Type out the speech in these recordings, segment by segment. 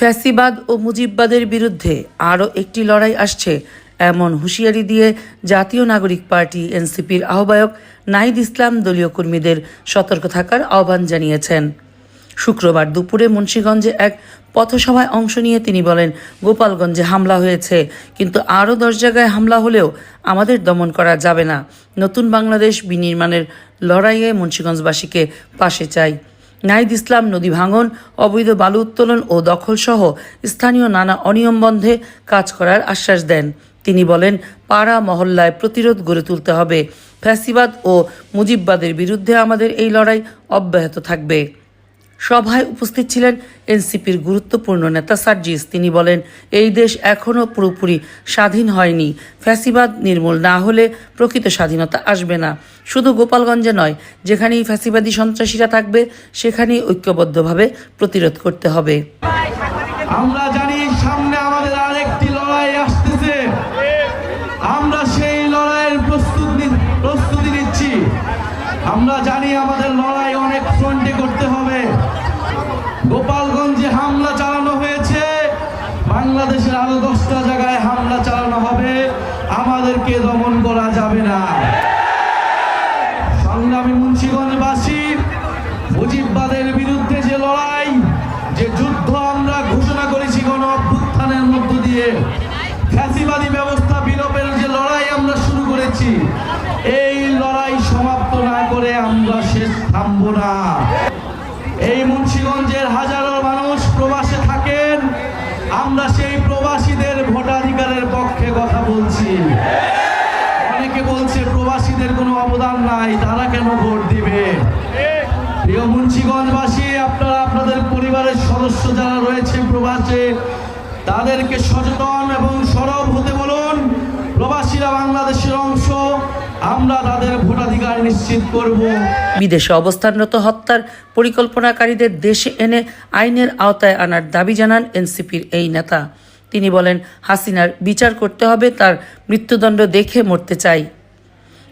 ফ্যাসিবাদ ও মুজিববাদের বিরুদ্ধে আরও একটি লড়াই আসছে। এমন হুঁশিয়ারি দিয়ে জাতীয় নাগরিক পার্টি এনসিপির আহ্বায়ক নাহিদ ইসলাম দলীয় কর্মীদের সতর্ক থাকার আহ্বান জানিয়েছেন। শুক্রবার দুপুরে মুন্সীগঞ্জে এক পথসভায় অংশ নিয়ে তিনি বলেন, গোপালগঞ্জে হামলা হয়েছে, কিন্তু আরও দশ জায়গায় হামলা হলেও আমাদের দমন করা যাবে না। নতুন বাংলাদেশ বিনির্মাণের লড়াইয়ে মুন্সীগঞ্জবাসীকে পাশে চাই। নাহিদ ইসলাম, নদী ভাঙন, অবৈধ বালু উত্তোলন ও দখলসহ স্থানীয় নানা অনিয়ম বন্ধে কাজ করার আশ্বাস দেন। তিনি বলেন, পাড়া মহল্লায় প্রতিরোধ গড়ে তুলতে হবে। ফ্যাসিবাদ ও মুজিববাদের বিরুদ্ধে আমাদের এই লড়াই অব্যাহত থাকবে। সভায় উপস্থিত ছিলেন এনসিপির গুরুত্বপূর্ণ নেতা সার্জিস। তিনি বলেন, এই দেশ এখনও পুরোপুরি স্বাধীন হয়নি। ফ্যাসিবাদ নির্মূল না হলে প্রকৃত স্বাধীনতা আসবে না। শুধু গোপালগঞ্জে নয়, যেখানেই ফ্যাসিবাদী সন্ত্রাসীরা থাকবে, সেখানেই ঐক্যবদ্ধভাবে প্রতিরোধ করতে হবে। আমরা জানি সামনে আমাদের আরেকটি লড়াই আসতেছে। আমরা সেই লড়াইয়ের প্রস্তুতি প্রস্তুতি নিচ্ছি। আমরা জানি আমাদের লড়াই অনেক ফ্রন্টে করতে হবে গোপালগঞ্জে হামলা চালানো হয়েছে বাংলাদেশের আরও দশটা জায়গায় হামলা চালানো হবে, আমাদেরকে দমন করা যাবে না। সংগ্রামী মুন্সিগঞ্জবাসী, মুজিববাদের বিরুদ্ধে যে লড়াই, যে যুদ্ধ আমরা ঘোষণা করেছি গণ অভ্যুত্থানের মধ্য দিয়ে, ফ্যাসিবাদী ব্যবস্থা বিলোপের যে লড়াই আমরা শুরু করেছি, এই লড়াই সমাপ্ত না করে আমরা শেষ থামব না। এই প্রবাসীদের ভোটাধিকারের পক্ষে কথা বলছি। অনেকে বলছে প্রবাসীদের কোনো অবদান নাই, তারা কেন ভোট দিবে? প্রিয় মুন্সিগঞ্জবাসী আপনারা আপনাদের পরিবারের সদস্য যারা রয়েছে প্রবাসে, তাদেরকে সচেতন এবং সরব হতে বলুন। প্রবাসীরা বাংলাদেশের অংশ, আমরা তাদের ভোটাধিকার নিশ্চিত করব। বিদেশে অবস্থানরত হত্যার পরিকল্পনাকারীদের দেশে এনে আইনের আওতায় আনার দাবি জানান এনসিপির এই নেতা। তিনি বলেন, হাসিনার বিচার করতে হবে, তার মৃত্যুদণ্ড দেখে মরতে চাই।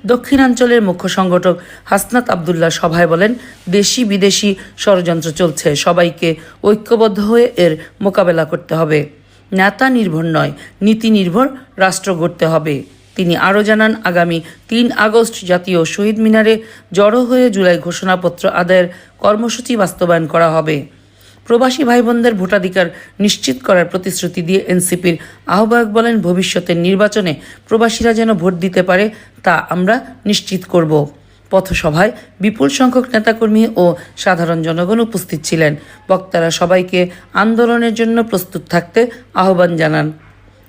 দক্ষিণাঞ্চলের মুখ্য সংগঠক হাসনাত আবদুল্লাহ সভায় বলেন দেশি বিদেশি ষড়যন্ত্র চলছে, সবাইকে ঐক্যবদ্ধ হয়ে এর মোকাবেলা করতে হবে। নেতা নির্ভর নয়, নীতি নির্ভর, রাষ্ট্র গড়তে হবে। তিনি আরও জানান, আগামী তিন আগস্ট জাতীয় শহীদ মিনারে জড়ো হয়ে জুলাই ঘোষণাপত্র আদায়ের কর্মসূচি বাস্তবায়ন করা হবে। প্রবাসী ভাই বোনদের ভোটাধিকার নিশ্চিত করার প্রতিশ্রুতি দিয়ে এনসিপির আহ্বায়ক বলেন, ভবিষ্যতের নির্বাচনে প্রবাসীরা যেন ভোট দিতে পারে তা আমরা নিশ্চিত করব। পথসভায় বিপুল সংখ্যক নেতাকর্মী ও সাধারণ জনগণ উপস্থিত ছিলেন। বক্তারা সবাইকে আন্দোলনের জন্য প্রস্তুত থাকতে আহ্বান জানান।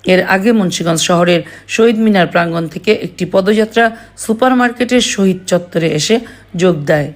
এর আগে মুন্সীগঞ্জ শহরের শহীদ মিনার প্রাঙ্গণ থেকে একটি পদযাত্রা সুপার মার্কেটের শহীদ চত্বরে এসে যোগ দেয়।